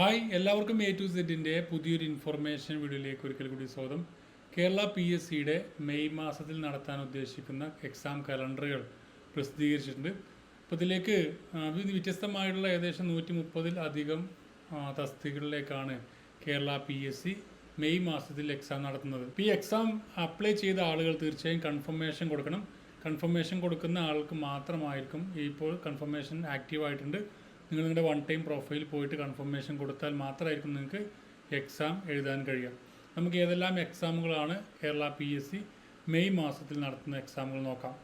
Hi എല്ലാവർക്കും A to സെറ്റിന്റെ പുതിയൊരു ഇൻഫർമേഷൻ വീഡിയോയിലേക്ക് ഒരിക്കൽ കൂടി സ്വാഗതം. കേരള പി എസ് സിയുടെ മെയ് മാസത്തിൽ നടത്താൻ ഉദ്ദേശിക്കുന്ന എക്സാം കലണ്ടറുകൾ പ്രസിദ്ധീകരിച്ചിട്ടുണ്ട്. അപ്പോൾ ഇതിലേക്ക് വ്യത്യസ്തമായിട്ടുള്ള ഏകദേശം നൂറ്റി മുപ്പതിൽ അധികം തസ്തികളിലേക്കാണ് Kerala P S C May മാസത്തിൽ എക്സാം നടത്തുന്നത്. ഈ എക്സാം അപ്ലൈ ചെയ്ത ആളുകൾ തീർച്ചയായും കൺഫർമേഷൻ കൊടുക്കണം. കൺഫർമേഷൻ കൊടുക്കുന്ന ആൾക്ക് മാത്രമായിരിക്കും ഇപ്പോൾ കൺഫർമേഷൻ ആക്റ്റീവ് ആയിട്ടുണ്ട്. നിങ്ങൾ നിങ്ങളുടെ വൺ ടൈം പ്രൊഫൈൽ പോയിട്ട് കൺഫർമേഷൻ കൊടുത്താൽ മാത്രമായിരിക്കും നിങ്ങൾക്ക് എക്സാം എഴുതാൻ കഴിയുക. നമുക്ക് ഏതെല്ലാം എക്സാമുകളാണ് Kerala P S C May മാസത്തിൽ നടത്തുന്ന എക്സാമുകൾ നോക്കാം.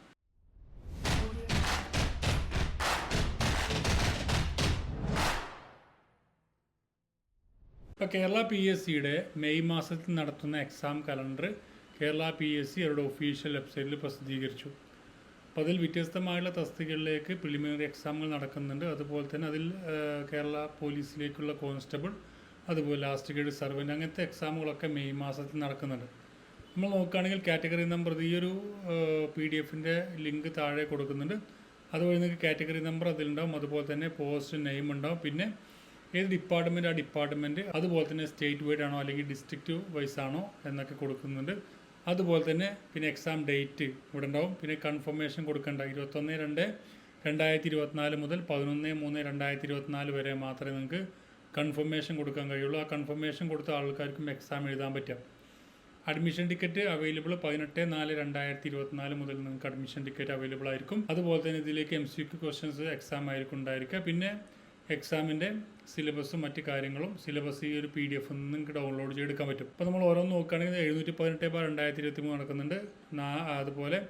ഇപ്പോൾ കേരള പി എസ് സിയുടെ മെയ് മാസത്തിൽ നടത്തുന്ന exam calendar Kerala P S C അവരുടെ ഒഫീഷ്യൽ വെബ്സൈറ്റിൽ പ്രസിദ്ധീകരിച്ചു. അപ്പോൾ അതിൽ വ്യത്യസ്തമായുള്ള തസ്തികകളിലേക്ക് പ്രിലിമിനറി എക്സാമുകൾ നടക്കുന്നുണ്ട്. അതുപോലെ തന്നെ അതിൽ കേരള പോലീസിലേക്കുള്ള കോൺസ്റ്റബിൾ അതുപോലെ ലാസ്റ്റ് ഗ്രേഡ് സർവന്റ് അങ്ങനത്തെ എക്സാമുകളൊക്കെ മെയ് മാസത്തിൽ നടക്കുന്നുണ്ട്. നമ്മൾ നോക്കുകയാണെങ്കിൽ കാറ്റഗറി നമ്പർ ഈ ഒരു പി ഡി എഫിന്റെ ലിങ്ക് താഴെ കൊടുക്കുന്നുണ്ട്. അതുവഴി നിങ്ങൾക്ക് കാറ്റഗറി നമ്പർ അതിലുണ്ടാവും. അതുപോലെ തന്നെ പോസ്റ്റ് നെയിം ഉണ്ടാവും. പിന്നെ ഏത് ഡിപ്പാർട്ട്മെന്റ് ആ ഡിപ്പാർട്ട്മെന്റ് അതുപോലെ തന്നെ സ്റ്റേറ്റ് വൈഡ് ആണോ അല്ലെങ്കിൽ ഡിസ്ട്രിക്റ്റ് വൈസ് ആണോ എന്നൊക്കെ കൊടുക്കുന്നുണ്ട്. അതുപോലെ തന്നെ പിന്നെ എക്സാം ഡേറ്റ് ഇവിടെ ഉണ്ടാവും. പിന്നെ കൺഫർമേഷൻ കൊടുക്കേണ്ട. ഇരുപത്തൊന്ന് രണ്ട് രണ്ടായിരത്തി ഇരുപത്തിനാല് മുതൽ പതിനൊന്ന് മൂന്ന് രണ്ടായിരത്തി ഇരുപത്തിനാല് വരെ മാത്രമേ നിങ്ങൾക്ക് കൺഫർമേഷൻ കൊടുക്കാൻ കഴിയുള്ളൂ. ആ കൺഫർമേഷൻ കൊടുത്ത ആൾക്കാർക്കും എക്സാം എഴുതാൻ പറ്റും അഡ്മിഷൻ ടിക്കറ്റ് അവൈലബിൾ പതിനെട്ട് നാല് രണ്ടായിരത്തി ഇരുപത്തിനാല് മുതൽ നിങ്ങൾക്ക് അഡ്മിഷൻ ടിക്കറ്റ് അവൈലബിൾ ആയിരിക്കും. അതുപോലെ തന്നെ ഇതിലേക്ക് M C Q questions exam ആയിരിക്കും ഉണ്ടായിരിക്കുക. പിന്നെ എക്സാമിന്റെ സിലബസും മറ്റ് കാര്യങ്ങളും സിലബസ് ഈ ഒരു പി ഡി എഫ് നിങ്ങൾക്ക് ഡൗൺലോഡ് ചെയ്തെടുക്കാൻ പറ്റും. ഇപ്പോൾ നമ്മൾ ഓരോന്ന് നോക്കുകയാണെങ്കിൽ എഴുന്നൂറ്റി പതിനെട്ട് ബാർ രണ്ടായിരത്തി ഇരുപത്തി മൂന്ന് നടക്കുന്നുണ്ട്. നാ- അതുപോലെ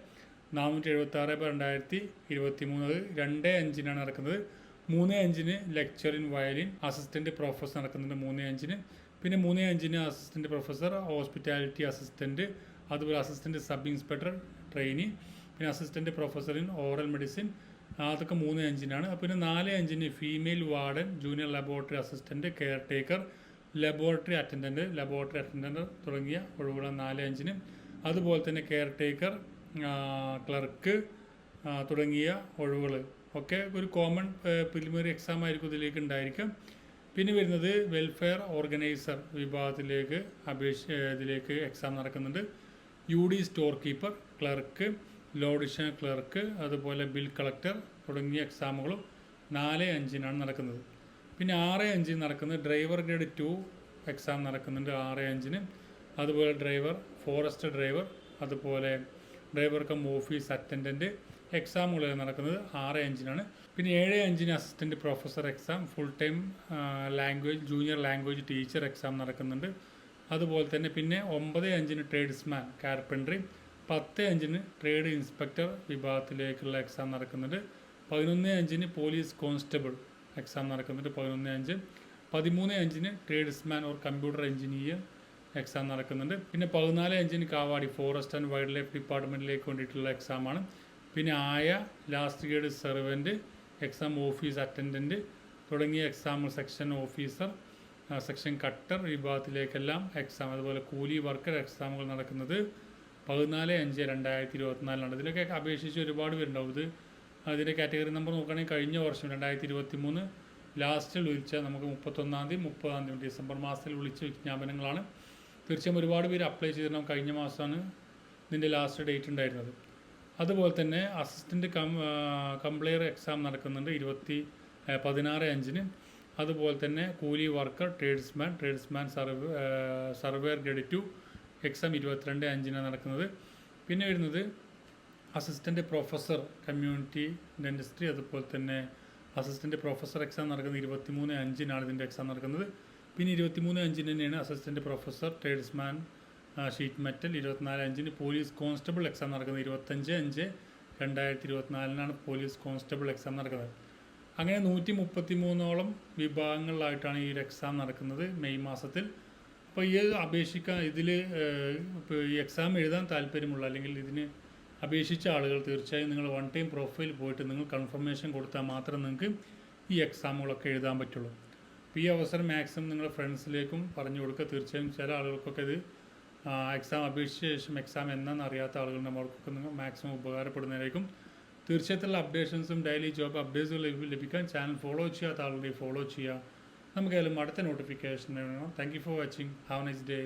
നാനൂറ്റി എഴുപത്തി ആറ് ബാർ രണ്ടായിരത്തി ഇരുപത്തി മൂന്ന് അത് രണ്ട് അഞ്ചിനാണ് നടക്കുന്നത്. മൂന്ന് അഞ്ചിന് lecturer in violin assistant professor നടക്കുന്നുണ്ട് മൂന്ന് അഞ്ചിന്. പിന്നെ മൂന്ന് അഞ്ചിന് അസിസ്റ്റന്റ് പ്രൊഫസർ ഹോസ്പിറ്റാലിറ്റി അസിസ്റ്റന്റ് അതുപോലെ അസിസ്റ്റന്റ് സബ് ഇൻസ്പെക്ടർ ട്രെയിനി പിന്നെ assistant professor in oral medicine അതൊക്കെ മൂന്ന് അഞ്ചിനാണ് അപ്പോൾ പിന്നെ നാല് അഞ്ചിന് female warden junior laboratory assistant caretaker laboratory attendant laboratory attendant തുടങ്ങിയ ഒഴിവുള്ള നാല് അഞ്ചിന് അതുപോലെ തന്നെ കെയർ ടേക്കർ ക്ലർക്ക് തുടങ്ങിയ ഒഴിവുകൾ ഒക്കെ ഒരു കോമൺ പ്രിലിമിനറി എക്സാം ആയിരിക്കും ഇതിലേക്ക് ഉണ്ടായിരിക്കും. പിന്നെ വരുന്നത് വെൽഫെയർ ഓർഗനൈസർ വിഭാഗത്തിലേക്ക് അപേക്ഷ ഇതിലേക്ക് എക്സാം നടക്കുന്നുണ്ട്. U D store keeper clerk ലോഡിഷൻ clerk അതുപോലെ ബിൽ കളക്ടർ തുടങ്ങിയ എക്സാമുകളും നാല് അഞ്ചിനാണ് നടക്കുന്നത്. പിന്നെ ആറ് അഞ്ചിന് നടക്കുന്ന ഡ്രൈവർ ഗ്രേഡ് ടു എക്സാം നടക്കുന്നുണ്ട് ആറ് അഞ്ചിന്. അതുപോലെ ഡ്രൈവർ ഫോറസ്റ്റ് ഡ്രൈവർ അതുപോലെ ഡ്രൈവർ കം ഓഫീസ് അറ്റൻഡന്റ് എക്സാമുകൾ നടക്കുന്നത് ആറ് അഞ്ചിനാണ്. പിന്നെ ഏഴ് അഞ്ചിന് assistant professor exam full time language junior language teacher exam നടക്കുന്നുണ്ട്. അതുപോലെ തന്നെ പിന്നെ ഒമ്പത് അഞ്ചിന് ട്രേഡ്സ്മാൻ കാർപ്പൻട്രി പത്ത് അഞ്ചിന് ട്രേഡ് ഇൻസ്പെക്ടർ വിഭാഗത്തിലേക്കുള്ള എക്സാം നടക്കുന്നുണ്ട്. പതിനൊന്ന് അഞ്ചിന് പോലീസ് കോൺസ്റ്റബിൾ എക്സാം നടക്കുന്നുണ്ട്. പതിനൊന്ന് അഞ്ച്. പതിമൂന്ന് അഞ്ചിന് tradesman or computer engineer exam നടക്കുന്നുണ്ട്. പിന്നെ പതിനാല് അഞ്ചിന് കാവാടി ഫോറസ്റ്റ് ആൻഡ് വൈൽഡ് ലൈഫ് ഡിപ്പാർട്ട്മെന്റിലേക്ക് വേണ്ടിയിട്ടുള്ള എക്സാമാണ് പിന്നെ ആയ last grade servant exam office attendant തുടങ്ങിയ exam section officer section cutter വിഭാഗത്തിലേക്കെല്ലാം exam അതുപോലെ കൂലി വർക്കർ എക്സാമുകൾ നടക്കുന്നത് പതിനാല് അഞ്ച് രണ്ടായിരത്തി ഇരുപത്തിനാലിനാണ് ഇതിലൊക്കെ അപേക്ഷിച്ച് ഒരുപാട് പേരുണ്ടാവും. ഇത് അതിന്റെ കാറ്റഗറി നമ്പർ നോക്കുകയാണെങ്കിൽ കഴിഞ്ഞ വർഷം രണ്ടായിരത്തി ഇരുപത്തി മൂന്ന് ലാസ്റ്റിൽ വിളിച്ച നമുക്ക് മുപ്പത്തൊന്നാം തീയതി മുപ്പതാം തീയതി ഡിസംബർ മാസത്തിൽ വിളിച്ച വിജ്ഞാപനങ്ങളാണ്. തീർച്ചയായും ഒരുപാട് പേര് അപ്ലൈ ചെയ്തിരുന്നു കഴിഞ്ഞ മാസമാണ് ഇതിന്റെ ലാസ്റ്റ് ഡേറ്റ് ഉണ്ടായിരുന്നത്. അതുപോലെ തന്നെ അസിസ്റ്റന്റ് കം കംപ്ലയർ എക്സാം നടക്കുന്നുണ്ട് ഇരുപത്തി പതിനാറ് അഞ്ചിന്. അതുപോലെ തന്നെ കൂലി worker tradesman tradesman survey surveyor grade two exam ഇരുപത്തിരണ്ട് അഞ്ചിനാണ് നടക്കുന്നത്. പിന്നെ വരുന്നത് അസിസ്റ്റന്റ് പ്രൊഫസർ കമ്മ്യൂണിറ്റി ഡെന്റിസ്ട്രി അതുപോലെ തന്നെ അസിസ്റ്റന്റ് പ്രൊഫസർ എക്സാം നടക്കുന്നത് ഇരുപത്തിമൂന്ന് അഞ്ചിനാണ് ഇതിന്റെ എക്സാം നടക്കുന്നത്. പിന്നെ ഇരുപത്തിമൂന്ന് അഞ്ചിന് തന്നെയാണ് assistant professor tradesman sheet metal ഇരുപത്തിനാല് അഞ്ചിന് പോലീസ് കോൺസ്റ്റബിൾ എക്സാം നടക്കുന്നത് ഇരുപത്തഞ്ച് അഞ്ച് രണ്ടായിരത്തി ഇരുപത്തിനാലിനാണ് പോലീസ് കോൺസ്റ്റബിൾ എക്സാം നടക്കുന്നത്. അങ്ങനെ നൂറ്റി മുപ്പത്തി മൂന്നോളം വിഭാഗങ്ങളിലായിട്ടാണ് ഈ ഒരു എക്സാം നടക്കുന്നത് മെയ് മാസത്തിൽ. അപ്പോൾ ഈ അപേക്ഷിക്കാൻ ഇതിൽ എക്സാം എഴുതാൻ താല്പര്യമുള്ള അല്ലെങ്കിൽ ഇതിന് അപേക്ഷിച്ച ആളുകൾ തീർച്ചയായും നിങ്ങൾ വൺ ടൈം പ്രൊഫൈൽ പോയിട്ട് നിങ്ങൾ കൺഫർമേഷൻ കൊടുത്താൽ മാത്രം നിങ്ങൾക്ക് ഈ എക്സാമുകളൊക്കെ എഴുതാൻ പറ്റുള്ളൂ. അപ്പോൾ ഈ അവസരം മാക്സിമം നിങ്ങളുടെ ഫ്രണ്ട്സിലേക്കും പറഞ്ഞു കൊടുക്കുക. തീർച്ചയായും ചില ആളുകൾക്കൊക്കെ ഇത് എക്സാം അപേക്ഷിച്ച ശേഷം എക്സാം എന്നാന്ന് അറിയാത്ത ആളുകൾ നമ്മൾക്കൊക്കെ നിങ്ങൾ മാക്സിമം ഉപകാരപ്പെടുന്നതായിരിക്കും തീർച്ചയായിട്ടുള്ള അപ്ഡേഷൻസും ഡെയിലി ജോബ് അപ്ഡേറ്റ്സും ലഭിക്കാൻ ചാനൽ ഫോളോ ചെയ്യാത്ത ആളുകളെ ഫോളോ ചെയ്യുക. നമുക്കായാലും അടുത്ത നോട്ടിഫിക്കേഷൻ വേണം. Thank you for watching have nice day